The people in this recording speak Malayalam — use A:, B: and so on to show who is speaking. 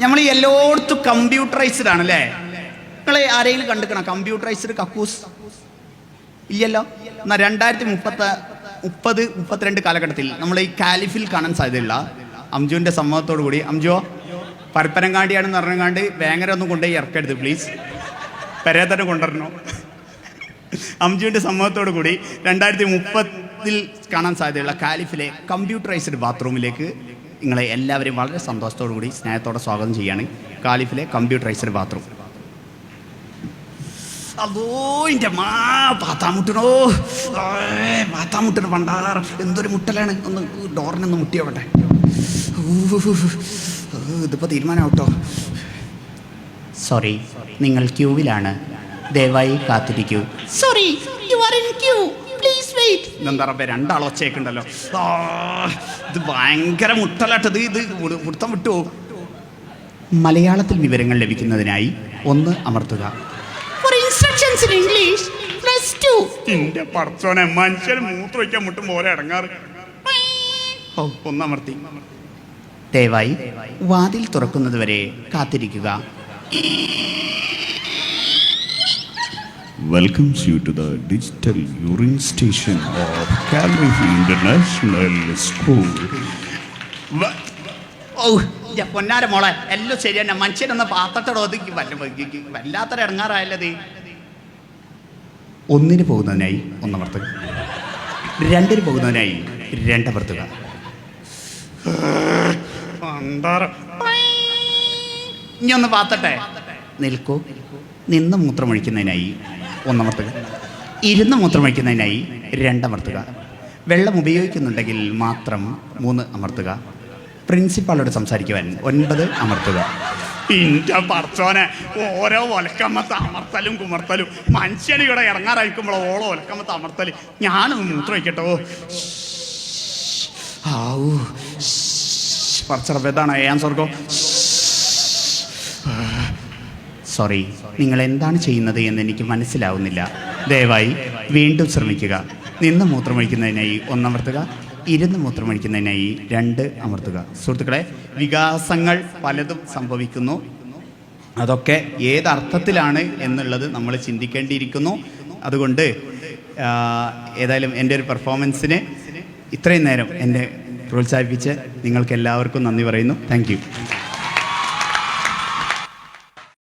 A: നമ്മൾ എല്ലായിടത്തും കമ്പ്യൂട്ടറൈസ്ഡ് ആണ് അല്ലേ നിങ്ങളെ ആരെങ്കിലും കണ്ടുക്കണം കമ്പ്യൂട്ടറൈസ്ഡ് കക്കൂസ്? ഇല്ലല്ലോ? എന്നാൽ രണ്ടായിരത്തി മുപ്പത്ത മുപ്പത് മുപ്പത്തിരണ്ട് കാലഘട്ടത്തിൽ നമ്മൾ ഈ കാലിഫിൽ കാണാൻ സാധ്യതയുള്ള അംജുവിന്റെ സമ്മതത്തോടു കൂടി അംജുവോ പരപ്പനങ്ങാടിയാണെന്ന് പറഞ്ഞങ്ങാണ്ട് വേങ്ങര ഒന്നും കൊണ്ടുപോയി ഇറക്കരുത് പ്ലീസ് പെരേ തന്നെ കൊണ്ടുവരണോ? അംജുവിന്റെ സമ്മതത്തോടു കൂടി രണ്ടായിരത്തി മുപ്പത്തിൽ കാണാൻ സാധ്യതയുള്ള കാലിഫിലെ കമ്പ്യൂട്ടറൈസ്ഡ് ബാത്റൂമിലേക്ക് നിങ്ങളെ എല്ലാവരെയും വളരെ സന്തോഷത്തോടു കൂടി സ്നേഹത്തോടെ സ്വാഗതം ചെയ്യാണ്. കാലിഫിലെ കമ്പ്യൂട്ടറൈസ്ഡ് ബാത്റൂം. അതോ എന്റെ മാ പാത്താമുട്ടണോ പാത്താമുട്ടണ പണ്ടാറ എന്തൊരു മുട്ടലാണ്. ഒന്ന് ഡോറിനൊന്ന് മുട്ടിയോട്ടെ ഇതിപ്പോൾ തീരുമാനമാവട്ടോ സോറി നിങ്ങൾ ക്യൂവിലാണ് ദയവായി കാത്തിരിക്കൂ sorry you are in queue എന്താ പറയുക രണ്ടാൾ ഒച്ചയൊക്കെയുണ്ടല്ലോ ആ, ഇത് ഭയങ്കര മുട്ടലാട്ടത് ഇത് മുട്ടം ഉടുത്തം വിട്ടു. മലയാളത്തിൽ വിവരങ്ങൾ ലഭിക്കുന്നതിനായി ഒന്ന് അമർത്തുക. For instructions in English press two എന്റെ പടച്ചോനെ മനുഷ്യൻ വയ്ക്കാൻ മുട്ടും പോലെ ഇടങ്ങാറ്. ഒന്നമർത്തി ദയവായി വാതിൽ തുറക്കുന്നതുവരെ കാത്തിരിക്കുക.
B: Welcomes you to the digital urine station of Calvary International School.
A: ഓ പൊന്നാര മോളെ എല്ലാം ശരി തന്നെ മനുഷ്യനൊന്ന് പാത്രത്തോടെ ഒതുക്കി വല്ല വല്ലാത്തൊരു ഇടങ്ങാറായല്ലത് ഒന്നിന് പോകുന്നതിനായി ഒന്നമർത്തുക രണ്ടിന് പോകുന്നതിനായി രണ്ടമർത്തുക ഇനി ഒന്ന് പാത്തട്ടെ. നിൽക്കൂ. നിന്ന് മൂത്രമൊഴിക്കുന്നതിനായി ഒന്നമർത്തുക. ഇരുന്ന് മൂത്രം മൂത്രമൊഴിക്കുന്നതിനായി രണ്ടമർത്തുക. വെള്ളം ഉപയോഗിക്കുന്നുണ്ടെങ്കിൽ മാത്രം മൂന്ന് അമർത്തുക. പ്രിൻസിപ്പാളോട് സംസാരിക്കുവാൻ ഒൻപത് അമർത്തുക. ഇന്റെ പറച്ചോനെ ഓരോ ഒലക്കമ്മത്ത് അമർത്തലും കുമർത്തലും. മനുഷ്യന് ഇവിടെ ഇറങ്ങാറായിരിക്കുമ്പോൾ ഓളോ ഒലക്കമ്മത്ത് അമർത്തൽ ഞാനൊന്ന് മൂത്രം വയ്ക്കട്ടോ ആവൂ പറച്ചറപ്പ് ഇതാണ് ഏൻ സ്വർഗം സോറി നിങ്ങൾ എന്താണ് ചെയ്യുന്നത് എന്ന് എനിക്ക് മനസ്സിലാവുന്നില്ല. ദയവായി വീണ്ടും ശ്രമിക്കുക. നിന്ന് മൂത്രമൊഴിക്കുന്നതിനായി ഒന്നമർത്തുക ഇരുന്ന് മൂത്രമൊഴിക്കുന്നതിനായി രണ്ട് അമർത്തുക. സുഹൃത്തുക്കളെ വികാസങ്ങൾ പലതും സംഭവിക്കുന്നു. അതൊക്കെ ഏതർത്ഥത്തിലാണ് എന്നുള്ളത് നമ്മൾ ചിന്തിക്കേണ്ടിയിരിക്കുന്നു. അതുകൊണ്ട് ഏതായാലും എന്റെ ഒരു പെർഫോമൻസിന് ഇത്രയും നേരം എന്നെ പ്രോത്സാഹിപ്പിച്ച് നിങ്ങൾക്ക് എല്ലാവർക്കും നന്ദി പറയുന്നു. താങ്ക്